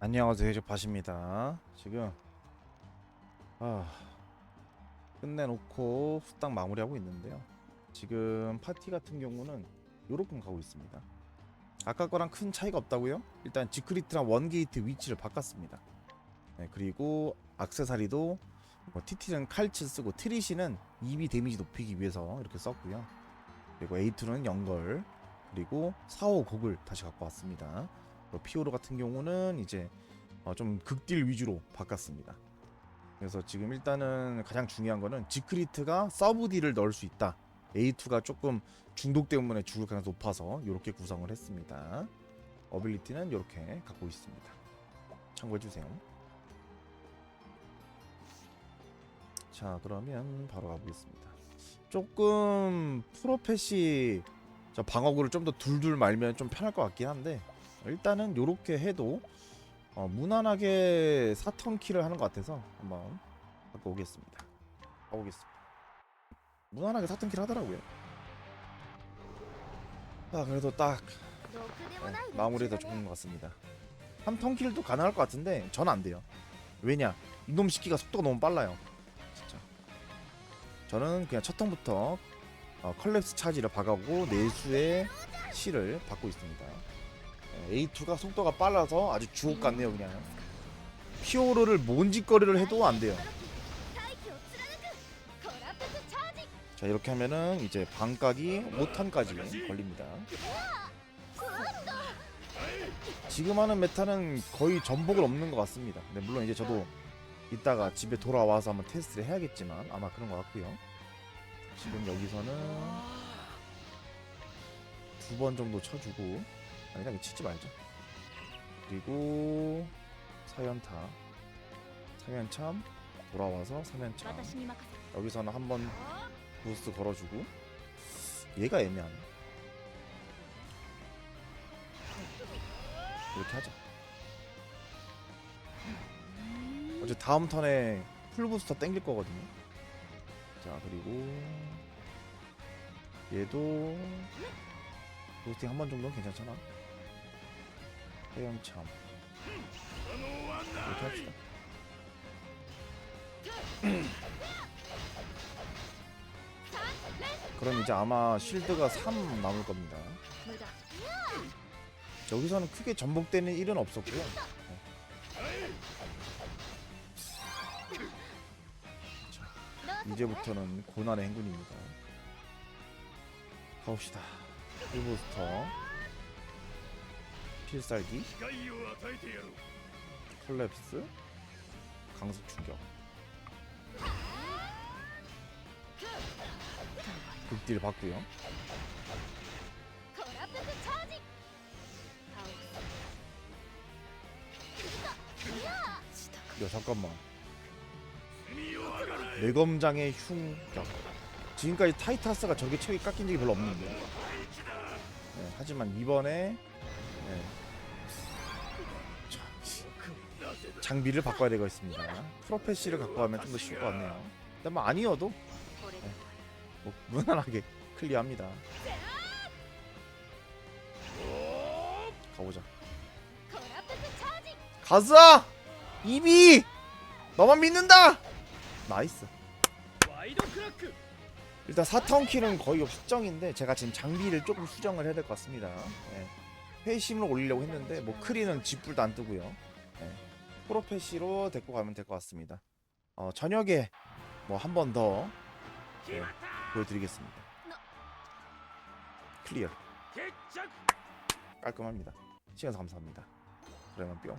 안녕하세요 해적밭입니다. 지금 아 끝내놓고 후딱 마무리하고 있는데요. 지금 파티 같은 경우는 요렇게 가고 있습니다. 아까 거랑 큰 차이가 없다고요? 일단 지크리트랑 원게이트 위치를 바꿨습니다. 네, 그리고 악세사리도 뭐 TT는 칼치 쓰고 트리시는 EB 데미지 높이기 위해서 이렇게 썼고요. 그리고 A2는 연걸 그리고 4호 곡을 다시 갖고 왔습니다. 뭐 피오로 같은 경우는 이제 어, 좀 극딜 위주로 바꿨습니다. 그래서 지금 일단은 가장 중요한 거는 지크리트가 서브 딜을 넣을 수 있다. A2가 조금 중독 때문에 죽을 가능성이 높아서 이렇게 구성을 했습니다. 어빌리티는 이렇게 갖고 있습니다. 참고해 주세요. 자 그러면 바로 가보겠습니다. 조금 프로펫이 저 방어구를 좀 더 둘둘 말면 좀 편할 것 같긴 한데 일단은 요렇게 해도 어, 무난하게 4턴 키를 하는 것 같아서 한번 갖고 오겠습니다. 가보겠습니다. 무난하게 4턴 키를 하더라고요. 아 그래도 딱 어, 마무리도 좋은 것 같습니다. 3턴 키를도 가능할 것 같은데 전 안 돼요. 왜냐? 이놈 시키가 속도가 너무 빨라요. 진짜. 저는 그냥 첫 턴부터 어, 컬렉스 차지를 박하고 내수의 실을 받고 있습니다. 예, A2가 속도가 빨라서 아주 주옥 같네요 그냥. 피오르를 뭔짓거리를 해도 안 돼요. 자 이렇게 하면은 이제 방각이 5탄까지 걸립니다. 지금 하는 메타는 거의 전복을 없는 것 같습니다. 네, 물론 이제 저도 이따가 집에 돌아와서 한번 테스트를 해야겠지만 아마 그런 것 같고요. 지금 여기서는 두 번 정도 쳐주고. 아니라 이거 치지 말자. 그리고 사연타. 사연참 돌아와서 사연참 여기서는 한번 부스트 걸어주고. 얘가 애매하네. 이렇게 하자. 어제 다음 턴에 풀부스터 땡길 거거든요. 자 그리고 얘도 부스팅 한 번 정도는 괜찮잖아. 해영참 이렇게 합시다 그럼 이제 아마 실드가 3 남을 겁니다 여기서는 크게 전복되는 일은 없었고요. 네. 자, 이제부터는 고난의 행군입니다. 가봅시다. 풀부스터, 필살기? 콜랩스? 강습 충격. 극딜 받고요. 야 잠깐만. 내검장의 흉격. 지금까지 타이타스가 저게 체력이 깎인 적이 별로 없는데. 네, 하지만 이번에 장비를 바꿔야 되겠습니다. 프로페시를 갖고 가면 좀 더 쉬울 것 같네요. 일단 뭐 아니어도 예. 뭐 무난하게 클리어합니다. 가보자. 가자! 이비! 너만 믿는다! 나이스. 일단 4턴킬은 거의 없정인데 제가 지금 장비를 조금 수정을 해야 될 것 같습니다. 예. 회심을 올리려고 했는데 뭐 크리는 짓불도 안 뜨고요. 예. 프로페시로 데리고 가면 될 것 같습니다. 어, 저녁에 뭐 한 번더 예, 보여드리겠습니다. 클리어 깔끔합니다. 시간 감사합니다. 그러면 뿅.